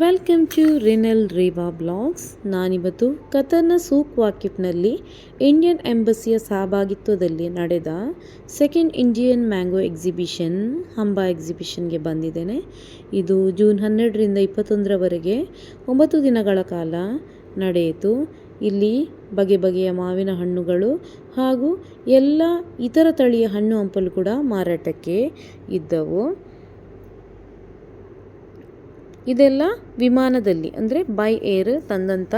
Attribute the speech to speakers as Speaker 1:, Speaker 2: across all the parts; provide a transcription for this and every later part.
Speaker 1: Welcome to Rinal Reva blogs. ನಾನಿವತ್ತು ಕತರ್ನ ಸೂಕ್ ವಾಕಿಫ್ನಲ್ಲಿ ಇಂಡಿಯನ್ ಎಂಬಸಿಯ ಸಹಭಾಗಿತ್ವದಲ್ಲಿ ನಡೆದ ಸೆಕೆಂಡ್ ಇಂಡಿಯನ್ ಮ್ಯಾಂಗೋ ಎಕ್ಸಿಬಿಷನ್, ಹಂಬಾ ಎಕ್ಸಿಬಿಷನ್ಗೆ ಬಂದಿದ್ದೇನೆ. ಇದು ಜೂನ್ ಹನ್ನೆರಡರಿಂದ ಇಪ್ಪತ್ತೊಂದರವರೆಗೆ ಒಂಬತ್ತು ದಿನಗಳ ಕಾಲ ನಡೆಯಿತು. ಇಲ್ಲಿ ಬಗೆ ಬಗೆಯ ಮಾವಿನ ಹಣ್ಣುಗಳು ಹಾಗೂ ಎಲ್ಲ ಇತರ ತಳಿಯ ಹಣ್ಣು ಹಂಪಲು ಕೂಡ ಮಾರಾಟಕ್ಕೆ ಇದ್ದವು. ಇದೆಲ್ಲ ವಿಮಾನದಲ್ಲಿ, ಅಂದರೆ ಬೈ ಏರ್ ತಂದಂಥ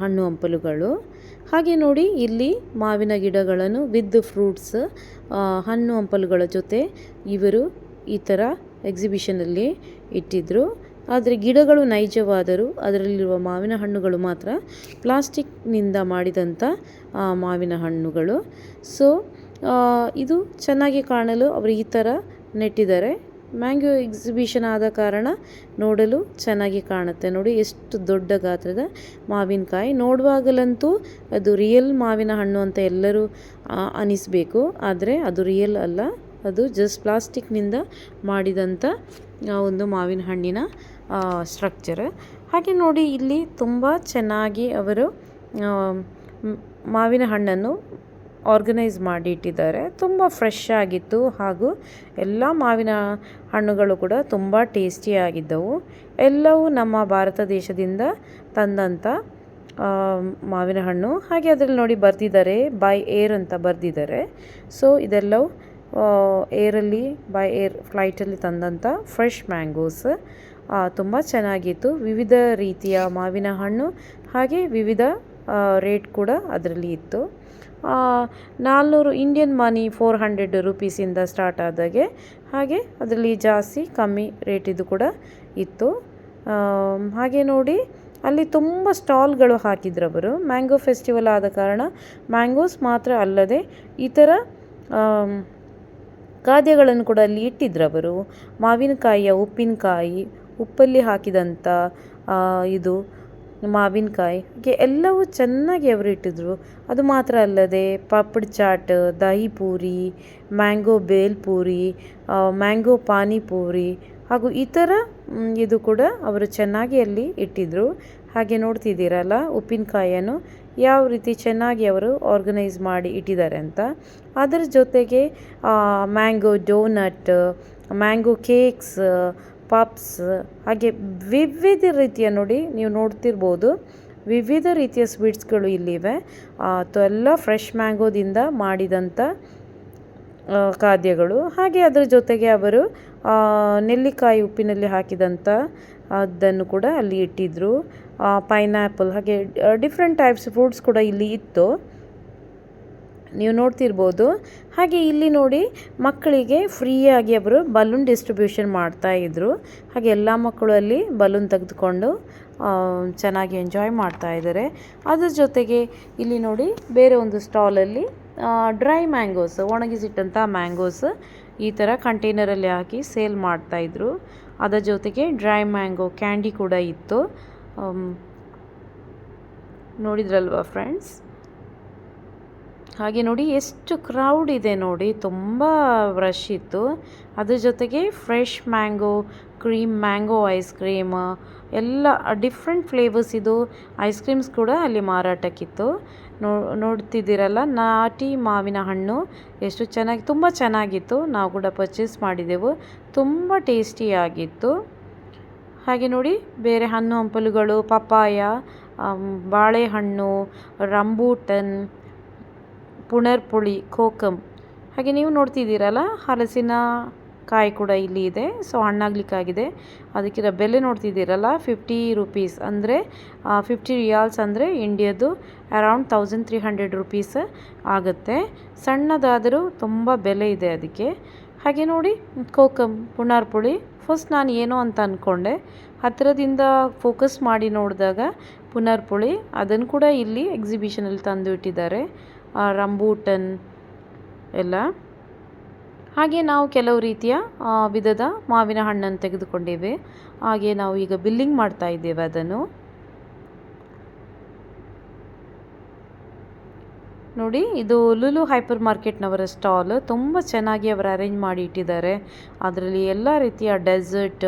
Speaker 1: ಹಣ್ಣು ಹಂಪಲುಗಳು. ಹಾಗೆ ನೋಡಿ ಇಲ್ಲಿ ಮಾವಿನ ಗಿಡಗಳನ್ನು ವಿದ್ ಫ್ರೂಟ್ಸ್ ಹಣ್ಣು ಹಂಪಲುಗಳ ಜೊತೆ ಇವರು ಈ ಥರ ಎಕ್ಸಿಬಿಷನಲ್ಲಿ ಇಟ್ಟಿದ್ದರು ಆದರೆ ಗಿಡಗಳು ನೈಜವಾದರೂ ಅದರಲ್ಲಿರುವ ಮಾವಿನ ಹಣ್ಣುಗಳು ಮಾತ್ರ ಪ್ಲಾಸ್ಟಿಕ್ನಿಂದ ಮಾಡಿದಂಥ ಮಾವಿನ ಹಣ್ಣುಗಳು. ಸೊ ಇದು ಚೆನ್ನಾಗಿ ಕಾಣಲು ಅವರು ಈ ಥರ ನೆಟ್ಟಿದ್ದಾರೆ. ಮ್ಯಾಂಗೋ ಎಕ್ಸಿಬಿಷನ್ ಆದ ಕಾರಣ ನೋಡಲು ಚೆನ್ನಾಗಿ ಕಾಣುತ್ತೆ. ನೋಡಿ, ಎಷ್ಟು ದೊಡ್ಡ ಗಾತ್ರದ ಮಾವಿನಕಾಯಿ ನೋಡುವಾಗಲಂತೂ ಅದು ರಿಯಲ್ ಮಾವಿನ ಹಣ್ಣು ಅಂತ ಎಲ್ಲರೂ ಅನಿಸಬೇಕು. ಆದರೆ ಅದು ರಿಯಲ್ ಅಲ್ಲ. ಅದು ಜಸ್ಟ್ ಪ್ಲಾಸ್ಟಿಕ್ನಿಂದ ಮಾಡಿದಂಥ ಒಂದು ಮಾವಿನ ಹಣ್ಣಿನ ಸ್ಟ್ರಕ್ಚರ್ ಹಾಗೆ ನೋಡಿ, ಇಲ್ಲಿ ತುಂಬ ಚೆನ್ನಾಗಿ ಅವರು ಮಾವಿನ ಹಣ್ಣನ್ನು ಆರ್ಗನೈಸ್ ಮಾಡಿ ಇಟ್ಟಿದ್ದಾರೆ ತುಂಬ ಫ್ರೆಶ್ ಆಗಿತ್ತು ಹಾಗೂ ಎಲ್ಲ ಮಾವಿನ ಹಣ್ಣುಗಳು ಕೂಡ ತುಂಬ ಟೇಸ್ಟಿಯಾಗಿದ್ದವು ಎಲ್ಲವೂ ನಮ್ಮ ಭಾರತ ದೇಶದಿಂದ ತಂದಂಥ ಮಾವಿನ ಹಣ್ಣು. ಹಾಗೆ ಅದರಲ್ಲಿ ನೋಡಿ ಬರೆದಿದ್ದಾರೆ ಬೈ ಏರ್ ಅಂತ ಬರೆದಿದ್ದಾರೆ. ಸೊ ಇದೆಲ್ಲವೂ ಏರಲ್ಲಿ ಬೈ ಏರ್ ಫ್ಲೈಟಲ್ಲಿ ತಂದಂಥ ಫ್ರೆಶ್ ಮ್ಯಾಂಗೋಸ್ ತುಂಬ ಚೆನ್ನಾಗಿತ್ತು. ವಿವಿಧ ರೀತಿಯ ಮಾವಿನ ಹಣ್ಣು, ಹಾಗೆ ವಿವಿಧ ರೇಟ್ ಕೂಡ ಅದರಲ್ಲಿ ಇತ್ತು. ನಾಲ್ನೂರು ಇಂಡಿಯನ್ ಮನಿ ಫೋರ್ ಹಂಡ್ರೆಡ್ ರುಪೀಸಿಂದ ಸ್ಟಾರ್ಟ್ ಆದಾಗೆ. ಹಾಗೆ ಅದರಲ್ಲಿ ಜಾಸ್ತಿ ಕಮ್ಮಿ ರೇಟಿದು ಕೂಡ ಇತ್ತು. ಹಾಗೆ ನೋಡಿ, ಅಲ್ಲಿ ತುಂಬ ಸ್ಟಾಲ್ಗಳು ಹಾಕಿದ್ರು ಅವರು. ಮ್ಯಾಂಗೋ ಫೆಸ್ಟಿವಲ್ ಆದ ಕಾರಣ ಮ್ಯಾಂಗೋಸ್ ಮಾತ್ರ ಅಲ್ಲದೆ ಇತರ ಥರ ಖಾದ್ಯಗಳನ್ನು ಕೂಡ ಅಲ್ಲಿ ಇಟ್ಟಿದ್ರು ಅವರು. ಮಾವಿನಕಾಯಿಯ ಉಪ್ಪಿನಕಾಯಿ, ಉಪ್ಪಲ್ಲಿ ಹಾಕಿದಂಥ ಇದು ಮಾವಿನಕಾಯಿ. ಹೀಗೆ ಎಲ್ಲವೂ ಚೆನ್ನಾಗಿ ಅವರು ಇಟ್ಟಿದ್ರು. ಅದು ಮಾತ್ರ ಅಲ್ಲದೆ ಪಾಪಡ್ ಚಾಟ್, ದಹಿ ಪೂರಿ, ಮ್ಯಾಂಗೋ ಬೇಲ್ ಪೂರಿ ಮ್ಯಾಂಗೋ ಪಾನಿಪೂರಿ ಹಾಗೂ ಇತರ ಇದು ಕೂಡ ಅವರು ಚೆನ್ನಾಗಿ ಅಲ್ಲಿ ಇಟ್ಟಿದ್ರು. ಹಾಗೆ ನೋಡ್ತಿದ್ದೀರಲ್ಲ ಉಪ್ಪಿನಕಾಯನ್ನು ಯಾವ ರೀತಿ ಚೆನ್ನಾಗಿ ಅವರು ಆರ್ಗನೈಸ್ ಮಾಡಿ ಇಟ್ಟಿದ್ದಾರೆ ಅಂತ. ಅದರ ಜೊತೆಗೆ mango donut, mango cakes puffs ಹಾಗೆ ವಿವಿಧ ರೀತಿಯ ನೋಡಿ ನೀವು ನೋಡ್ತಿರ್ಬೋದು. ವಿವಿಧ ರೀತಿಯ ಸ್ವೀಟ್ಸ್ಗಳು ಇಲ್ಲಿವೆ. ಎಲ್ಲ ಫ್ರೆಶ್ ಮ್ಯಾಂಗೋದಿಂದ ಮಾಡಿದಂಥ ಖಾದ್ಯಗಳು. ಹಾಗೆ ಅದರ ಜೊತೆಗೆ ಅವರು ನೆಲ್ಲಿಕಾಯಿ ಉಪ್ಪಿನಲ್ಲಿ ಹಾಕಿದಂಥ ಅದನ್ನು ಕೂಡ ಅಲ್ಲಿ ಇಟ್ಟಿದ್ದರು ಪೈನಾಪಲ್ ಹಾಗೆ ಡಿಫ್ರೆಂಟ್ ಟೈಪ್ಸ್ ಫ್ರೂಟ್ಸ್ ಕೂಡ ಇಲ್ಲಿ ಇತ್ತು. ನೀವು ನೋಡ್ತಿರ್ಬೋದು. ಹಾಗೆ ಇಲ್ಲಿ ನೋಡಿ ಮಕ್ಕಳಿಗೆ ಫ್ರೀಯಾಗಿ ಅವರು ಬಲೂನ್ ಡಿಸ್ಟ್ರಿಬ್ಯೂಷನ್ ಮಾಡ್ತಾ ಇದ್ರು. ಹಾಗೆ ಎಲ್ಲ ಮಕ್ಕಳು ಅಲ್ಲಿ ಬಲೂನ್ ತೆಗೆದುಕೊಂಡು ಚೆನ್ನಾಗಿ ಎಂಜಾಯ್ ಮಾಡ್ತಾ ಇದ್ದಾರೆ. ಅದ್ರ ಜೊತೆಗೆ ಇಲ್ಲಿ ನೋಡಿ ಬೇರೆ ಒಂದು ಸ್ಟಾಲಲ್ಲಿ ಡ್ರೈ ಮ್ಯಾಂಗೋಸ್ ಒಣಗಿಸಿಟ್ಟಂಥ ಮ್ಯಾಂಗೋಸ್ ಈ ಥರ ಕಂಟೈನರಲ್ಲಿ ಹಾಕಿ ಸೇಲ್ ಮಾಡ್ತಾಯಿದ್ರು ಅದರ ಜೊತೆಗೆ ಡ್ರೈ ಮ್ಯಾಂಗೋ ಕ್ಯಾಂಡಿ ಕೂಡ ಇತ್ತು. ನೋಡಿದ್ರಲ್ವಾ ಫ್ರೆಂಡ್ಸ್ ಹಾಗೆ ನೋಡಿ ಎಷ್ಟು ಕ್ರೌಡ್ ಇದೆ ನೋಡಿ, ತುಂಬ ರಶ್ ಇತ್ತು. ಅದ್ರ ಜೊತೆಗೆ fresh mango cream mango ice cream ಎಲ್ಲ ಡಿಫ್ರೆಂಟ್ ಫ್ಲೇವರ್ಸ್ ಇದು. ಐಸ್ ಕ್ರೀಮ್ಸ್ ಕೂಡ ಅಲ್ಲಿ ಮಾರಾಟಕ್ಕಿತ್ತು. ನೋ, ನೋಡ್ತಿದ್ದೀರಲ್ಲ, ನಾಟಿ ಮಾವಿನ ಹಣ್ಣು ಎಷ್ಟು ಚೆನ್ನಾಗಿ, ತುಂಬ ಚೆನ್ನಾಗಿತ್ತು. ನಾವು ಕೂಡ ಪರ್ಚೇಸ್ ಮಾಡಿದೆವು. ತುಂಬ ಟೇಸ್ಟಿಯಾಗಿತ್ತು ಹಾಗೆ ನೋಡಿ, ಬೇರೆ ಹಣ್ಣು ಹಂಪಲುಗಳು, ಪಪ್ಪಾಯ ಬಾಳೆಹಣ್ಣು ರಂಬೂಟನ್ ಪುನರ್ಪುಳಿ ಕೋಕಮ್ ಹಾಗೆ ನೀವು ನೋಡ್ತಿದ್ದೀರಲ್ಲ, ಹಲಸಿನ ಕಾಯಿ ಕೂಡ ಇಲ್ಲಿ ಇದೆ. ಸೊ ಹಣ್ಣಾಗ್ಲಿಕ್ಕಾಗಿದೆ. ಅದಕ್ಕಿರೋ ಬೆಲೆ ನೋಡ್ತಿದ್ದೀರಲ್ಲ ಫಿಫ್ಟಿ ರುಪೀಸ್ ಅಂದರೆ ಫಿಫ್ಟಿ ರಿಯಾಲ್ಸ್ ಅಂದರೆ ಇಂಡಿಯಾದು around thousand three hundred rupees ಆಗುತ್ತೆ. ಸಣ್ಣದಾದರೂ ತುಂಬ ಬೆಲೆ ಇದೆ ಅದಕ್ಕೆ. ಹಾಗೆ ನೋಡಿ ಕೋಕಮ್ ಪುಣಾರ್ಪುಳಿ ಫಸ್ಟ್ ನಾನು ಏನೋ ಅಂತ ಅಂದ್ಕೊಂಡೆ ಹತ್ತಿರದಿಂದ ಫೋಕಸ್ ಮಾಡಿ ನೋಡಿದಾಗ ಪುನರ್ಪುಳಿ ಅದನ್ನು ಕೂಡ ಇಲ್ಲಿ ಎಕ್ಸಿಬಿಷನಲ್ಲಿ ತಂದು ಇಟ್ಟಿದ್ದಾರೆ. ರಂಬೂಟನ್ ಎಲ್ಲ. ಹಾಗೆ ನಾವು ಕೆಲವು ರೀತಿಯ ವಿಧದ ಮಾವಿನ ಹಣ್ಣನ್ನು ತೆಗೆದುಕೊಂಡಿವೆ. ಹಾಗೆ ನಾವು ಈಗ ಬಿಲ್ಲಿಂಗ್ ಮಾಡ್ತಾ ಇದ್ದೇವೆ ಅದನ್ನು. ನೋಡಿ, ಇದು ಲುಲು ಹೈಪರ್ ಮಾರ್ಕೆಟ್ನವರ ಸ್ಟಾಲ್. ತುಂಬ ಚೆನ್ನಾಗಿ ಅವರು ಅರೇಂಜ್ ಮಾಡಿ ಇಟ್ಟಿದ್ದಾರೆ. ಅದರಲ್ಲಿ ಎಲ್ಲ ರೀತಿಯ dessert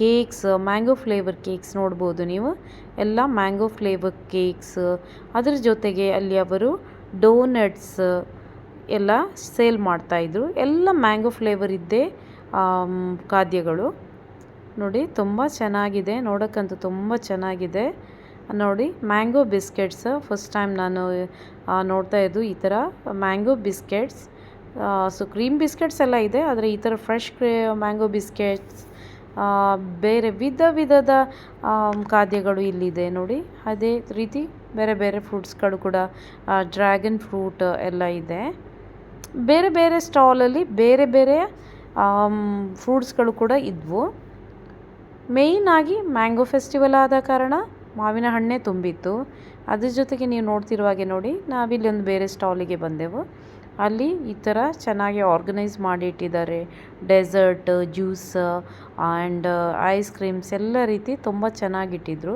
Speaker 1: cakes, mango flavour cakes ನೋಡ್ಬೋದು ನೀವು. ಎಲ್ಲ ಮ್ಯಾಂಗೋ ಫ್ಲೇವರ್ ಕೇಕ್ಸ್. ಅದರ ಜೊತೆಗೆ ಅಲ್ಲಿ ಅವರು ಡೋನಟ್ಸ್ ಎಲ್ಲ ಸೇಲ್ ಮಾಡ್ತಾಯಿದ್ರು ಎಲ್ಲ ಮ್ಯಾಂಗೋ ಫ್ಲೇವರ್ ಇದ್ದೇ ಖಾದ್ಯಗಳು. ನೋಡಿ, ತುಂಬ ಚೆನ್ನಾಗಿದೆ. ನೋಡೋಕ್ಕಂತೂ ತುಂಬ ಚೆನ್ನಾಗಿದೆ. ನೋಡಿ, ಮ್ಯಾಂಗೋ ಬಿಸ್ಕೆಟ್ಸ್, ಫಸ್ಟ್ ಟೈಮ್ ನಾನು ನೋಡ್ತಾ ಇದ್ದು ಈ ಥರ mango biscuits. So, cream biscuits ಎಲ್ಲ ಇದೆ, ಆದರೆ ಈ ಥರ ಫ್ರೆಶ್ ಕ್ರೇ, ಮ್ಯಾಂಗೋ ಬಿಸ್ಕೆಟ್ಸ್ ಬೇರೆ ವಿಧ ವಿಧದ ಖಾದ್ಯಗಳು ಇಲ್ಲಿದೆ ನೋಡಿ. ಅದೇ ರೀತಿ ಬೇರೆ ಬೇರೆ ಫ್ರೂಟ್ಸ್ಗಳು ಕೂಡ ಡ್ರ್ಯಾಗನ್ ಫ್ರೂಟ್ ಎಲ್ಲ ಇದೆ. ಬೇರೆ ಬೇರೆ ಸ್ಟಾಲಲ್ಲಿ ಬೇರೆ ಬೇರೆ ಫ್ರೂಟ್ಸ್ಗಳು ಕೂಡ ಇದ್ವು. ಮೇಯ್ನ್ ಆಗಿ ಮ್ಯಾಂಗೋ ಫೆಸ್ಟಿವಲ್ ಆದ ಕಾರಣ ಮಾವಿನ ಹಣ್ಣೇ ತುಂಬಿತ್ತು. ಅದ್ರ ಜೊತೆಗೆ ನೀವು ನೋಡ್ತಿರುವಾಗೆ ನೋಡಿ, ನಾವಿಲ್ಲಿ ಒಂದು ಬೇರೆ ಸ್ಟಾಲಿಗೆ ಬಂದೆವು. ಅಲ್ಲಿ ಈ ಥರ ಚೆನ್ನಾಗಿ ಆರ್ಗನೈಸ್ ಮಾಡಿಟ್ಟಿದ್ದಾರೆ dessert juice and ice creams ಎಲ್ಲ ರೀತಿ ತುಂಬ ಚೆನ್ನಾಗಿಟ್ಟಿದ್ರು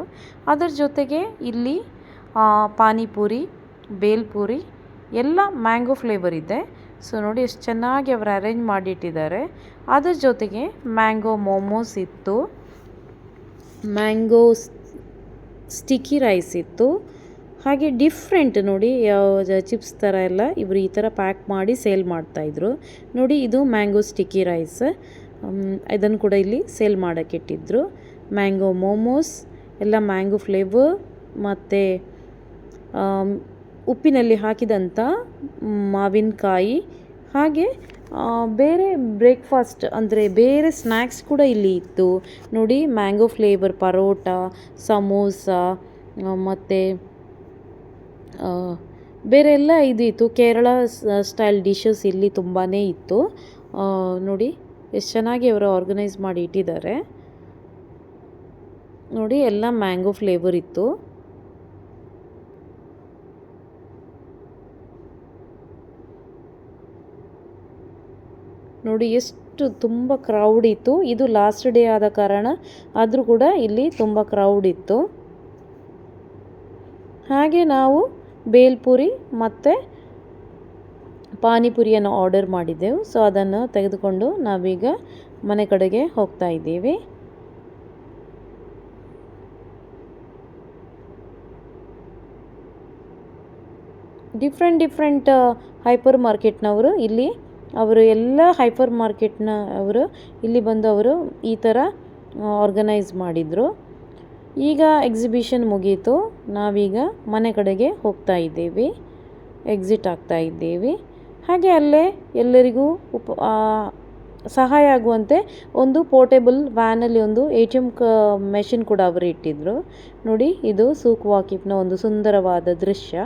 Speaker 1: ಅದರ ಜೊತೆಗೆ ಇಲ್ಲಿ ಪಾನಿಪುರಿ, ಬೇಲ್ಪುರಿ, ಎಲ್ಲ ಮ್ಯಾಂಗೋ ಫ್ಲೇವರ್ ಇದೆ. ಸೊ ನೋಡಿ ಎಷ್ಟು ಚೆನ್ನಾಗಿ ಅವರು ಅರೇಂಜ್ ಮಾಡಿಟ್ಟಿದ್ದಾರೆ ಅದರ ಜೊತೆಗೆ ಮ್ಯಾಂಗೋ ಮೋಮೋಸ್ ಇತ್ತು. ಮ್ಯಾಂಗೋ ಸ್ಟಿಕ್ಕಿ ರೈಸ್ ಇತ್ತು. ಹಾಗೆ ಡಿಫ್ರೆಂಟ್ ನೋಡಿ, ಯಾವ ಚಿಪ್ಸ್ ಥರ ಎಲ್ಲ ಇವರು ಈ ಥರ ಪ್ಯಾಕ್ ಮಾಡಿ ಸೇಲ್ ಮಾಡ್ತಾಯಿದ್ರು ನೋಡಿ, ಇದು ಮ್ಯಾಂಗೋ ಸ್ಟಿಕ್ಕಿ ರೈಸ್ ಇದನ್ನು ಕೂಡ ಇಲ್ಲಿ ಸೇಲ್ ಮಾಡೋಕ್ಕೆ ಇಟ್ಟಿದ್ರು. ಮ್ಯಾಂಗೋ ಮೋಮೋಸ್ ಎಲ್ಲ ಮ್ಯಾಂಗೋ ಫ್ಲೇವರ್ ಮತ್ತು ಉಪ್ಪಿನಲ್ಲಿ ಹಾಕಿದಂಥ ಮಾವಿನಕಾಯಿ. ಹಾಗೆ ಬೇರೆ ಬ್ರೇಕ್ಫಾಸ್ಟ್ ಅಂದರೆ ಬೇರೆ ಸ್ನ್ಯಾಕ್ಸ್ ಕೂಡ ಇಲ್ಲಿ ಇತ್ತು. ನೋಡಿ ಮ್ಯಾಂಗೋ ಫ್ಲೇವರ್ ಪರೋಟ, ಸಮೋಸ ಮತ್ತು ಬೇರೆ ಎಲ್ಲ ಇದಿತ್ತು. ಕೇರಳ ಸ್ಟೈಲ್ ಡಿಶಸ್ ಇಲ್ಲಿ ತುಂಬಾ ಇತ್ತು. ನೋಡಿ, ಎಷ್ಟು ಚೆನ್ನಾಗಿ ಅವರು ಆರ್ಗನೈಸ್ ಮಾಡಿ ಇಟ್ಟಿದ್ದಾರೆ. ನೋಡಿ, ಎಲ್ಲ ಮ್ಯಾಂಗೋ ಫ್ಲೇವರ್ ಇತ್ತು. ನೋಡಿ, ಎಷ್ಟು ತುಂಬ ಕ್ರೌಡ್ ಇತ್ತು. ಇದು ಲಾಸ್ಟ್ ಡೇ ಆದ ಕಾರಣ ಆದರೂ ಕೂಡ ಇಲ್ಲಿ ತುಂಬ ಕ್ರೌಡ್ ಇತ್ತು. ಹಾಗೆ ನಾವು ಬೇಲ್ಪುರಿ ಮತ್ತು ಪಾನಿಪುರಿಯನ್ನು ಆರ್ಡರ್ ಮಾಡಿದ್ದೆವು. ಸೊ ಅದನ್ನು ತೆಗೆದುಕೊಂಡು ನಾವೀಗ ಮನೆ ಕಡೆಗೆ ಹೋಗ್ತಾ ಇದ್ದೀವಿ. ಡಿಫ್ರೆಂಟ್ ಡಿಫ್ರೆಂಟ್ ಹೈಪರ್ ಮಾರ್ಕೆಟ್ನವರು ಇಲ್ಲಿ, ಅವರು ಎಲ್ಲ ಹೈಪರ್ ಮಾರ್ಕೆಟ್ನ ಅವರು ಇಲ್ಲಿ ಬಂದು ಅವರು ಈ ಥರ ಆರ್ಗನೈಸ್ ಮಾಡಿದರು. ಈಗ ಎಕ್ಸಿಬಿಷನ್ ಮುಗೀತು. ನಾವೀಗ ಮನೆ ಕಡೆಗೆ ಹೋಗ್ತಾ ಇದ್ದೇವೆ. ಎಕ್ಸಿಟ್ ಆಗ್ತಾ ಇದ್ದೀವಿ. ಹಾಗೆ ಅಲ್ಲೇ ಎಲ್ಲರಿಗೂ ಉಪ ಸಹಾಯ ಆಗುವಂತೆ ಒಂದು ಪೋರ್ಟೇಬಲ್ ವ್ಯಾನಲ್ಲಿ ಒಂದು ಎ ಟಿ ಎಂ ಕ ಮೆಷಿನ್ ಕೂಡ ಅವರು ಇಟ್ಟಿದ್ದರು ನೋಡಿ, ಇದು ಸೂಕ್ ವಾಕಿಫ್ನ ಒಂದು ಸುಂದರವಾದ ದೃಶ್ಯ.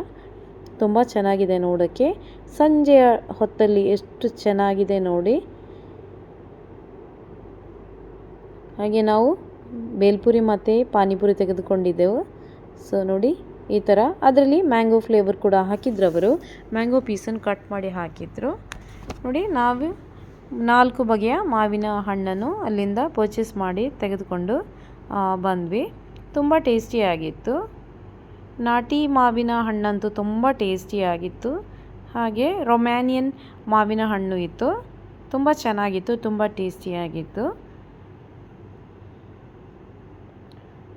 Speaker 1: ತುಂಬ ಚೆನ್ನಾಗಿದೆ ನೋಡೋಕ್ಕೆ. ಸಂಜೆಯ ಹೊತ್ತಲ್ಲಿ ಎಷ್ಟು ಚೆನ್ನಾಗಿದೆ ನೋಡಿ. ಹಾಗೆ ನಾವು ಬೇಲ್ಪುರಿ ಮತ್ತು ಪಾನಿಪುರಿ ತೆಗೆದುಕೊಂಡಿದ್ದೆವು. ಸೊ ನೋಡಿ, ಈ ಥರ ಅದರಲ್ಲಿ ಮ್ಯಾಂಗೋ ಫ್ಲೇವರ್ ಕೂಡ ಹಾಕಿದ್ರು ಅವರು ಮ್ಯಾಂಗೋ ಪೀಸನ್ನು ಕಟ್ ಮಾಡಿ ಹಾಕಿದ್ರು. ನೋಡಿ, ನಾವು ನಾಲ್ಕು ಬಗೆಯ ಮಾವಿನ ಹಣ್ಣನ್ನು ಅಲ್ಲಿಂದ ಪರ್ಚೇಸ್ ಮಾಡಿ ತೆಗೆದುಕೊಂಡು ಬಂದ್ವಿ. ತುಂಬ ಟೇಸ್ಟಿಯಾಗಿತ್ತು ನಾಟಿ ಮಾವಿನ ಹಣ್ಣಂತೂ ತುಂಬ ಟೇಸ್ಟಿಯಾಗಿತ್ತು ಹಾಗೆ ರೊಮ್ಯಾನಿಯನ್ ಮಾವಿನ ಹಣ್ಣು ಇತ್ತು. ತುಂಬ ಚೆನ್ನಾಗಿತ್ತು, ತುಂಬ ಟೇಸ್ಟಿಯಾಗಿತ್ತು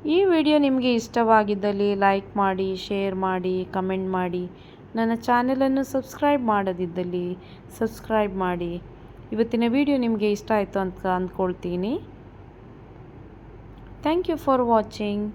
Speaker 1: ಈ ವಿಡಿಯೋ ನಿಮಗೆ ಇಷ್ಟವಾಗಿದ್ದಲ್ಲಿ ಲೈಕ್ ಮಾಡಿ, ಶೇರ್ ಮಾಡಿ, ಕಮೆಂಟ್ ಮಾಡಿ. ನನ್ನ ಚಾನೆಲನ್ನು ಸಬ್ಸ್ಕ್ರೈಬ್ ಮಾಡದಿದ್ದಲ್ಲಿ ಸಬ್ಸ್ಕ್ರೈಬ್ ಮಾಡಿ. ಇವತ್ತಿನ ವಿಡಿಯೋ ನಿಮಗೆ ಇಷ್ಟ ಆಯಿತು ಅಂತ ಅಂದ್ಕೊಳ್ತೀನಿ. Thank you for watching.